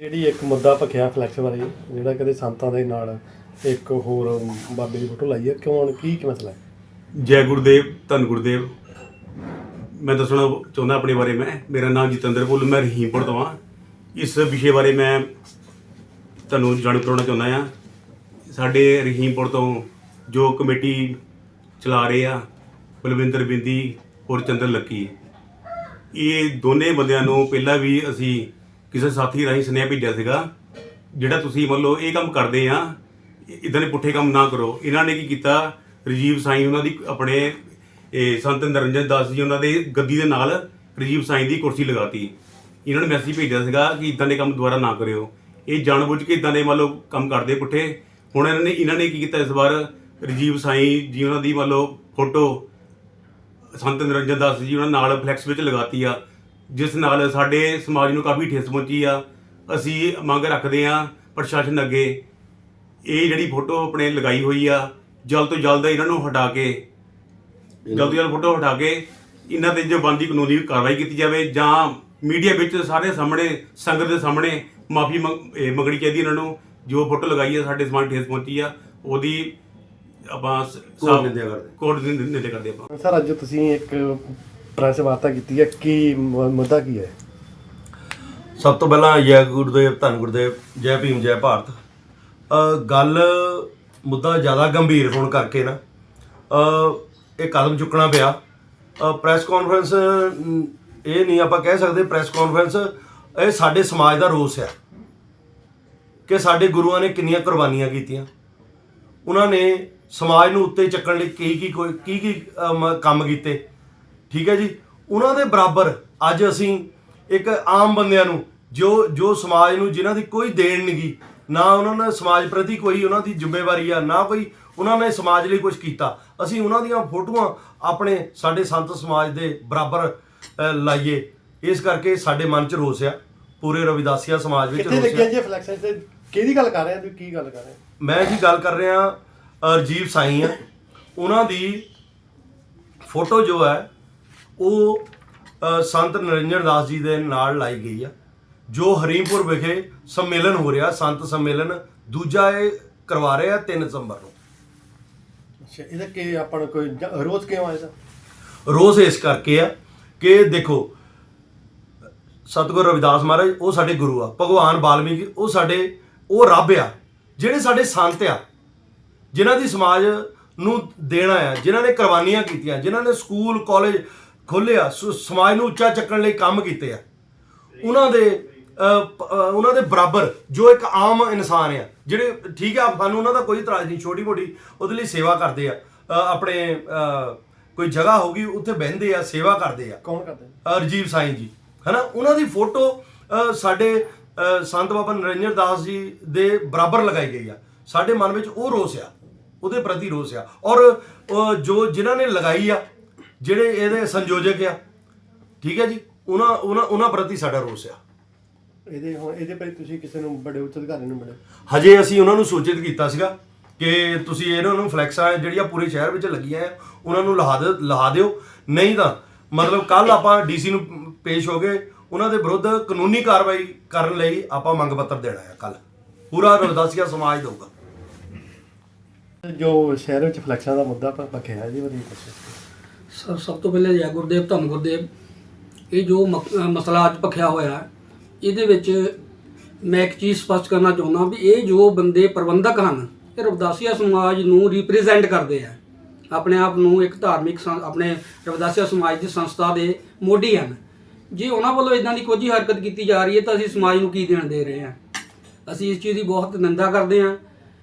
ਜਿਹੜੀ ਇੱਕ ਮੁੱਦਾ ਭਖਿਆ ਫਲੈਕਸ ਬਾਰੇ, ਜਿਹੜਾ ਕਦੇ ਸੰਤਾਂ ਦੇ ਨਾਲ ਇੱਕ ਹੋਰ ਬਾਬੇ ਦੀ ਫੋਟੋ ਲਾਈ ਹੈ, ਕਿਉਂ ਕੀ ਕੀ ਮਸਲਾ ਹੈ? ਜੈ ਗੁਰਦੇਵ, ਧੰਨ ਗੁਰਦੇਵ। ਮੈਂ ਦੱਸਣਾ ਚਾਹੁੰਦਾ ਆਪਣੇ ਬਾਰੇ ਮੈਂ, ਮੇਰਾ ਨਾਮ ਜਤਿੰਦਰ ਭੁੱਲ, ਮੈਂ ਰਹੀਮਪੁਰ ਤੋਂ ਹਾਂ। ਇਸ ਵਿਸ਼ੇ ਬਾਰੇ ਮੈਂ ਤੁਹਾਨੂੰ ਜਾਣੂ ਕਰਾਉਣਾ ਚਾਹੁੰਦਾ ਹਾਂ। ਸਾਡੇ ਰਹੀਮਪੁਰ ਤੋਂ ਜੋ ਕਮੇਟੀ ਚਲਾ ਰਹੇ ਆ, ਬਲਵਿੰਦਰ ਬਿੰਦੀ ਔਰ ਚੰਦਰ ਲੱਕੀ, ਇਹ ਦੋਨੇ ਬੰਦਿਆਂ ਨੂੰ ਪਹਿਲਾਂ ਵੀ ਅਸੀਂ ਕਿਸੇ ਸਾਥੀ ਰਾਹੀਂ ਸੁਨੇਹਾ ਭੇਜਿਆ ਸੀਗਾ, ਜਿਹੜਾ ਤੁਸੀਂ ਮੰਨ ਲਓ ਇਹ ਕੰਮ ਕਰਦੇ ਆ ਇਦਾਂ ਦੇ ਪੁੱਠੇ ਕੰਮ ਨਾ ਕਰੋ। ਇਹਨਾਂ ਨੇ ਕੀ ਕੀਤਾ? ਰਜੀਵ ਸਾਈਂ ਉਹਨਾਂ ਦੀ ਆਪਣੇ, ਇਹ ਸੰਤ ਨਰਿੰਜਨ ਦਾਸ ਜੀ ਉਹਨਾਂ ਦੇ ਗੱਦੀ ਦੇ ਨਾਲ ਰਜੀਵ ਸਾਈਂ ਦੀ ਕੁਰਸੀ ਲਗਾਤੀ। ਇਹਨਾਂ ਨੇ ਮੈਸੇਜ ਭੇਜਿਆ ਸੀਗਾ ਕਿ ਇਦਾਂ ਦੇ ਕੰਮ ਦੁਬਾਰਾ ਨਾ ਕਰਿਓ। ਇਹ ਜਾਣਬੁੱਝ ਕੇ ਇਦਾਂ ਦੇ ਮੰਨ ਲਓ ਕੰਮ ਕਰਦੇ ਪੁੱਠੇ। ਹੁਣ ਇਹਨਾਂ ਨੇ ਇਹਨਾਂ ਨੇ ਕੀ ਕੀਤਾ ਇਸ ਵਾਰ? ਰਜੀਵ ਸਾਈਂ ਜੀ ਉਹਨਾਂ ਦੀ ਮੰਨ ਲਓ ਫੋਟੋ ਸੰਤ ਨਿਰੰਜਨ ਦਾਸ ਜੀ ਉਹਨਾਂ ਨਾਲ ਫਲੈਕਸ ਵਿੱਚ ਲਗਾਤੀ ਆ। ਜਿਸ ਨਾਲ ਸਾਡੇ ਸਮਾਜ ਨੂੰ ਕਾਫੀ ਠੇਸ ਪਹੁੰਚੀ ਆ। ਅਸੀਂ ਮੰਗ ਰੱਖਦੇ ਆ ਪ੍ਰਸ਼ਾਸਨ ਅੱਗੇ ਇਹ ਜਿਹੜੀ ਫੋਟੋ ਆਪਣੇ ਲਗਾਈ ਹੋਈ ਆ ਜਲਦ ਤੋਂ ਜਲਦ ਇਹਨਾਂ ਨੂੰ ਹਟਾ ਕੇ ਜਲਦ ਤੋਂ ਜਲਦ ਫੋਟੋ ਹਟਾ ਕੇ ਇਹਨਾਂ ਤੇ ਜੋ ਬੰਦੀ ਕਾਨੂੰਨੀ ਕਾਰਵਾਈ ਕੀਤੀ ਜਾਵੇ ਜਾਂ ਮੀਡੀਆ ਵਿੱਚ ਸਾਰੇ ਸਾਹਮਣੇ ਸੰਗਤ ਦੇ ਸਾਹਮਣੇ ਮਾਫੀ ਮੰਗਣੀ ਚਾਹੀਦੀ ਇਹਨਾਂ ਨੂੰ। ਜੋ ਫੋਟੋ ਲਗਾਈ ਆ ਸਾਡੇ ਸਮਾਜ ਨੂੰ ਠੇਸ ਪਹੁੰਚੀ ਆ ਉਹਦੀ ਆਪਾਂ ਕੋਰਟ ਨਿੰਦਿਆ ਕਰਦੇ। ਕੋਰਟ ਦੀ ਨਿੰਦਿਆ ਕਰਦੇ ਆਪਾਂ। ਸਰ ਅੱਜ ਤੁਸੀਂ ਇੱਕ ਪ੍ਰੈਸ ਵਾਰਤਾ ਕੀਤੀ ਹੈ ਕੀ ਮੁ- ਮੁੱਦਾ ਕੀ ਹੈ? ਸਭ ਤੋਂ ਪਹਿਲਾਂ ਜੈ ਗੁਰਦੇਵ ਧੰਨ ਗੁਰਦੇਵ ਜੈ ਭੀਮ ਜੈ ਭਾਰਤ। ਅ, ਗੱਲ ਮੁੱਦਾ ਜ਼ਿਆਦਾ ਗੰਭੀਰ ਹੋਣ ਕਰਕੇ ਨਾ ਅ, ਇਹ ਕਦਮ ਚੁੱਕਣਾ ਪਿਆ। ਪ੍ਰੈਸ ਕਾਨਫਰੰਸ ਇਹ ਨਹੀਂ ਆਪਾਂ ਕਹਿ ਸਕਦੇ ਪ੍ਰੈਸ ਕਾਨਫਰੰਸ ਇਹ ਸਾਡੇ ਸਮਾਜ ਦਾ ਰੋਸ ਹੈ ਕਿ ਸਾਡੇ ਗੁਰੂਆਂ ਨੇ ਕਿੰਨੀਆਂ ਕੁਰਬਾਨੀਆਂ ਕੀਤੀਆਂ। ਉਹਨਾਂ ਨੇ ਸਮਾਜ ਨੂੰ ਉੱਤੇ ਚੱਕਣ ਲਈ ਕੀ ਕੀ ਕੋਈ ਕੀ ਕੀ ਅਮ, ਕੰਮ ਕੀਤੇ। ਠੀਕ ਹੈ ਜੀ? ਉਹਨਾਂ ਦੇ ਬਰਾਬਰ ਅੱਜ ਅਸੀਂ ਇੱਕ ਆਮ ਬੰਦਿਆਂ ਨੂੰ ਜੋ ਜੋ ਸਮਾਜ ਨੂੰ ਜਿਨ੍ਹਾਂ ਦੀ ਕੋਈ ਦੇਣ ਨਹੀਂ ਨਾ ਉਹਨਾਂ ਨੇ ਸਮਾਜ ਪ੍ਰਤੀ ਕੋਈ ਉਹਨਾਂ ਦੀ ਜ਼ਿੰਮੇਵਾਰੀ ਆ ਨਾ ਕੋਈ ਉਹਨਾਂ ਨੇ ਸਮਾਜ ਲਈ ਕੁਝ ਕੀਤਾ। ਅਸੀਂ ਉਹਨਾਂ ਦੀਆਂ ਫੋਟੋਆਂ ਆਪਣੇ ਸਾਡੇ ਸੰਤ ਸਮਾਜ ਦੇ ਬਰਾਬਰ ਲਾਈਏ। ਇਸ ਕਰਕੇ ਸਾਡੇ ਮਨ 'ਚ ਰੋਸ ਆ ਪੂਰੇ ਰਵਿਦਾਸੀਆ ਸਮਾਜ ਵਿੱਚ ਕਿੱਥੇ ਰੋਸ ਲੱਗਿਆ ਆ ਜੀ ਫਲੈਕਸ ਤੇ ਕਿਹਦੀ ਗੱਲ ਕਰ ਰਹੇ ਤੁਸੀਂ ਕੀ ਗੱਲ ਕਰ ਰਹੇ ਮੈਂ ਜੀ ਗੱਲ ਕਰ ਰਿਹਾ ਰਜੀਵ ਸਾਈਂ ਆ। ਉਹਨਾਂ ਦੀ ਫੋਟੋ ਜੋ ਹੈ ਉਹ ਸੰਤ ਨਰਿੰਜਨ ਦਾਸ ਜੀ ਦੇ ਨਾਲ ਲਾਈ ਗਈ ਆ ਜੋ ਹਰੀਮਪੁਰ ਵਿਖੇ ਸੰਮੇਲਨ ਹੋ ਰਿਹਾ ਸੰਤ ਸੰਮੇਲਨ। ਦੂਜਾ ਇਹ ਕਰਵਾ ਰਹੇ ਆ 3 ਦਸੰਬਰ ਨੂੰ। ਅੱਛਾ ਇਹਦਾ ਕੀ ਆਪਾਂ ਕੋਈ ਰੋਜ਼ ਕਿਉਂ ਆਇਆ ਇਹਦਾ? ਰੋਸ ਇਸ ਕਰਕੇ ਆ ਕਿ ਦੇਖੋ ਸਤਿਗੁਰ ਰਵਿਦਾਸ ਮਹਾਰਾਜ ਉਹ ਸਾਡੇ ਗੁਰੂ ਆ ਭਗਵਾਨ ਵਾਲਮੀਕੀ ਉਹ ਸਾਡੇ ਉਹ ਰੱਬ ਆ ਜਿਹੜੇ ਸਾਡੇ ਸੰਤ ਆ ਜਿਨ੍ਹਾਂ ਦੀ ਸਮਾਜ ਨੂੰ ਦੇਣਾ ਆ ਜਿਨ੍ਹਾਂ ਨੇ ਕੁਰਬਾਨੀਆਂ ਕੀਤੀਆਂ ਜਿਨ੍ਹਾਂ ਨੇ ਸਕੂਲ ਕਾਲਜ ਖੋਲ੍ਹਿਆ ਸ- ਸਮਾਜ ਨੂੰ ਉੱਚਾ ਚੱਕਣ ਲਈ ਕੰਮ ਕੀਤੇ ਆ। ਉਹਨਾਂ ਦੇ ਉਹਨਾਂ ਦੇ ਬਰਾਬਰ ਜੋ ਇੱਕ ਆਮ ਇਨਸਾਨ ਆ ਜਿਹੜੇ ਠੀਕ ਆ ਸਾਨੂੰ ਉਹਨਾਂ ਦਾ ਕੋਈ ਇਤਰਾਜ਼ ਨਹੀਂ ਛੋਟੀ ਮੋਟੀ ਉਹਦੇ ਲਈ ਸੇਵਾ ਕਰਦੇ ਆ। ਆਪਣੇ ਕੋਈ ਜਗ੍ਹਾ ਹੋਗੀ ਉੱਥੇ ਬਹਿੰਦੇ ਆ ਸੇਵਾ ਕਰਦੇ ਆ। ਕੌਣ ਕਰਦੇ? ਰਜੀਵ ਸਾਈਂ ਜੀ ਹਨਾ? ਉਹਨਾਂ ਦੀ ਫੋਟੋ ਸਾਡੇ ਸੰਤ ਬਾਬਾ ਨਰਿੰਦਰ ਦਾਸ ਜੀ ਦੇ ਬਰਾਬਰ ਲਗਾਈ ਗਈ ਆ। ਸਾਡੇ ਮਨ ਵਿੱਚ ਉਹ ਰੋਸ ਆ ਉਹਦੇ ਪ੍ਰਤੀ ਰੋਸ ਆ। ਔਰ ਜੋ ਜਿਨ੍ਹਾਂ ਨੇ ਲਗਾਈ ਆ ਜਿਹੜੇ ਇਹਦੇ ਸੰਯੋਜਕ ਆ ਠੀਕ ਹੈ ਜੀ ਉਹਨਾਂ ਉਹਨਾਂ ਉਹਨਾਂ ਪ੍ਰਤੀ ਸਾਡਾ ਰੋਸ ਆ। ਇਹਦੇ ਹੁਣ ਇਹਦੇ ਪਰ ਤੁਸੀਂ ਕਿਸੇ ਨੂੰ ਬੜੇ ਉੱਚ ਅਧਿਕਾਰੀ ਨੂੰ ਮਿਲੇ। ਹਜੇ ਅਸੀਂ ਉਹਨਾਂ ਨੂੰ ਸੂਚਿਤ ਕੀਤਾ ਸੀਗਾ ਕਿ ਤੁਸੀਂ ਇਹਨਾਂ ਨੂੰ ਫਲੈਕਸਾਂ ਜਿਹੜੀਆਂ ਪੂਰੇ ਸ਼ਹਿਰ ਵਿੱਚ ਲੱਗੀਆਂ ਆ ਉਹਨਾਂ ਨੂੰ ਲਹਾ ਦੇ ਲਹਾ ਦਿਓ। ਨਹੀਂ ਤਾਂ ਮਤਲਬ ਕੱਲ ਆਪਾਂ ਡੀਸੀ ਨੂੰ ਪੇਸ਼ ਹੋ ਗਏ ਉਹਨਾਂ ਦੇ ਵਿਰੁੱਧ ਕਾਨੂੰਨੀ ਕਾਰਵਾਈ ਕਰਨ ਲਈ ਆਪਾਂ ਮੰਗ ਪੱਤਰ ਦੇਣਾ ਹੈ ਕੱਲ ਪੂਰਾ ਰਵਿਦਾਸੀਆ ਸਮਾਜ ਦਊਗਾ। ਜੋ ਸ਼ਹਿਰ ਵਿੱਚ ਫਲੈਕਸਾਂ ਦਾ ਮੁੱਦਾ ਪ- ਭਖਿਆ ਹੈ ਜੀ ਵਧੀਆ ਸਰ ਸਭ ਤੋਂ ਪਹਿਲੇ ਜੈ ਗੁਰਦੇਵ, ਧੰਨ ਗੁਰਦੇਵ। ਇਹ ਜੋ ਮਕ- ਮਸਲਾ ਅੱਜ ਭਖਿਆ ਹੋਇਆ ਇਹਦੇ ਵਿੱਚ ਮੈਂ ਇੱਕ ਚੀਜ਼ ਸਪਸ਼ਟ ਕਰਨਾ ਚਾਹੁੰਦਾ ਵੀ ਇਹ ਜੋ ਬੰਦੇ ਪ੍ਰਬੰਧਕ ਹਨ, ਇਹ ਰਵਦਾਸੀਆ ਸਮਾਜ ਨੂੰ ਰਿਪਰੈਜ਼ੈਂਟ ਕਰਦੇ ਆ। ਆਪਣੇ ਆਪ ਨੂੰ ਇੱਕ ਧਾਰਮਿਕ ਸੰ- ਆਪਣੇ ਰਵਦਾਸੀਆ ਸਮਾਜ ਦੀ ਸੰਸਥਾ ਦੇ ਮੋਢੀ ਹਨ। ਜੇ ਉਹਨਾਂ ਵੱਲੋਂ ਇਦਾਂ ਦੀ ਕੋਈ ਹਰਕਤ ਕੀਤੀ ਜਾ ਰਹੀ ਹੈ, ਤਾਂ ਅਸੀਂ ਸਮਾਜ ਨੂੰ ਕੀ ਦੇਣ ਦੇ ਰਹੇ ਹਾਂ? ਅਸੀਂ ਇਸ ਚੀਜ਼ ਦੀ ਬਹੁਤ ਨਿੰਦਾ ਕਰਦੇ ਹਾਂ।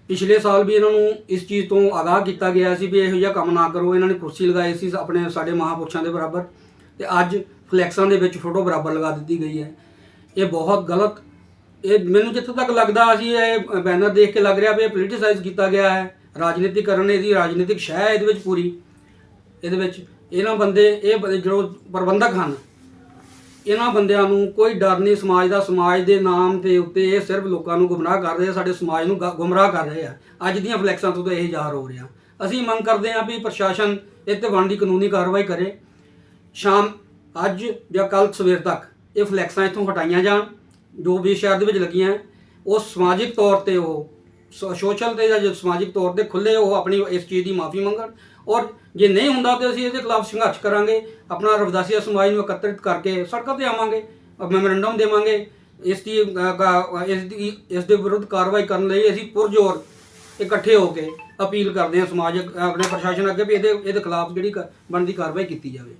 ਪਿਛਲੇ ਸਾਲ ਵੀ ਇਹਨਾਂ ਨੂੰ ਇਸ ਚੀਜ਼ ਤੋਂ ਆਗਾਹ ਕੀਤਾ ਗਿਆ ਸੀ ਵੀ ਇਹੋ ਜਿਹਾ ਕੰਮ ਨਾ ਕਰੋ, ਇਹਨਾਂ ਨੇ ਕੁਰਸੀ ਲਗਾਈ ਸੀ ਆਪਣੇ ਸਾਡੇ ਮਹਾਪੁਰਸ਼ਾਂ ਦੇ ਬਰਾਬਰ ਤੇ ਅੱਜ ਫਲੈਕਸਾਂ ਦੇ ਵਿੱਚ ਫੋਟੋ ਬਰਾਬਰ ਲਗਾ ਦਿੱਤੀ ਗਈ ਹੈ। ਇਹ ਬਹੁਤ ਗਲਤ, ਇਹ ਮੈਨੂੰ ਜਿੱਥੋਂ ਤੱਕ ਲੱਗਦਾ ਅਸੀਂ ਇਹ ਬੈਨਰ ਦੇਖ ਕੇ ਲੱਗ ਰਿਹਾ ਵੀ ਇਹ ਪੋਲੀਟੀਸਾਈਜ਼ ਕੀਤਾ ਗਿਆ ਹੈ, ਰਾਜਨੀਤੀਕਰਨ ਇਹਦੀ ਰਾਜਨੀਤਿਕ ਸ਼ਹਿ ਇਹਦੇ ਵਿੱਚ ਪੂਰੀ। ਇਹਦੇ ਵਿੱਚ ਇਹਨਾਂ ਬੰਦੇ, ਇਹ ਜੋ ਪ੍ਰਬੰਧਕ ਹਨ ਇਹਨਾਂ ਬੰਦਿਆਂ ਨੂੰ ਕੋਈ ਡਰ ਨਹੀਂ, ਸਮਾਜ ਦਾ, ਸਮਾਜ ਦੇ ਨਾਮ ਦੇ ਉੱਤੇ ਇਹ ਸਿਰਫ ਲੋਕਾਂ ਨੂੰ ਗੁੰਮਰਾਹ ਕਰ ਰਹੇ ਆ, ਸਾਡੇ ਸਮਾਜ ਨੂੰ ਗ- ਗੁੰਮਰਾਹ ਕਰ ਰਹੇ ਆ। ਅੱਜ ਦੀਆਂ ਫਲੈਕਸਾਂ ਤੋਂ ਤਾਂ ਇਹ ਜ਼ਾਹਰ ਹੋ ਰਿਹਾ। ਅਸੀਂ ਮੰਗ ਕਰਦੇ ਹਾਂ ਵੀ ਪ੍ਰਸ਼ਾਸਨ ਇੱਥੇ ਬਣਦੀ ਕਾਨੂੰਨੀ ਕਾਰਵਾਈ ਕਰੇ। ਸ਼ਾਮ ਅੱਜ ਜਾਂ ਕੱਲ ਸਵੇਰ ਤੱਕ ਇਹ ਫਲੈਕਸਾਂ ਇੱਥੋਂ ਹਟਾਈਆਂ ਜਾਣ, ਜੋ ਵੀ ਸ਼ਹਿਰ ਦੇ ਵਿੱਚ ਲੱਗੀਆਂ, ਉਹ ਸਮਾਜਿਕ ਤੌਰ ਤੇ ਉਹ ਸੋ- ਸੋਸ਼ਲ ਤੇ ਜਾਂ ਸਮਾਜਿਕ ਤੌਰ ਤੇ ਖੁੱਲੇ ਉਹ ਆਪਣੀ ਇਸ ਚੀਜ਼ ਦੀ ਮਾਫੀ ਮੰਗਣ। ਔਰ ਜੇ ਨਹੀਂ ਹੁੰਦਾ ਤੇ ਅਸੀਂ ਇਹਦੇ ਖਿਲਾਫ ਸੰਘਰਸ਼ ਕਰਾਂਗੇ ਆਪਣਾ ਰਵਦਾਸੀਆ ਸਮਾਜ ਨੂੰ ਇਕੱਤਰਿਤ ਕਰਕੇ ਸੜਕਾਂ ਤੇ ਆਵਾਂਗੇ ਮੈਮੋਰੰਡਮ ਦੇਵਾਂਗੇ। ਇਸ ਦੀ ਅ, ਇਸ ਦੀ ਇਸ ਦੇ ਵਿਰੁੱਧ ਕਾਰਵਾਈ ਕਰਨ ਲਈ ਅਸੀਂ ਪੁਰਜੋਰ ਇਕੱਠੇ ਹੋ ਕੇ ਅਪੀਲ ਕਰਦੇ ਹਾਂ ਸਮਾਜਿਕ ਆਪਣੇ ਪ੍ਰਸ਼ਾਸਨ ਅੱਗੇ ਵੀ ਇਹਦੇ ਇਹਦੇ ਖਿਲਾਫ ਜਿਹੜੀ ਕ- ਬਣਦੀ ਕਾਰਵਾਈ ਕੀਤੀ ਜਾਵੇ।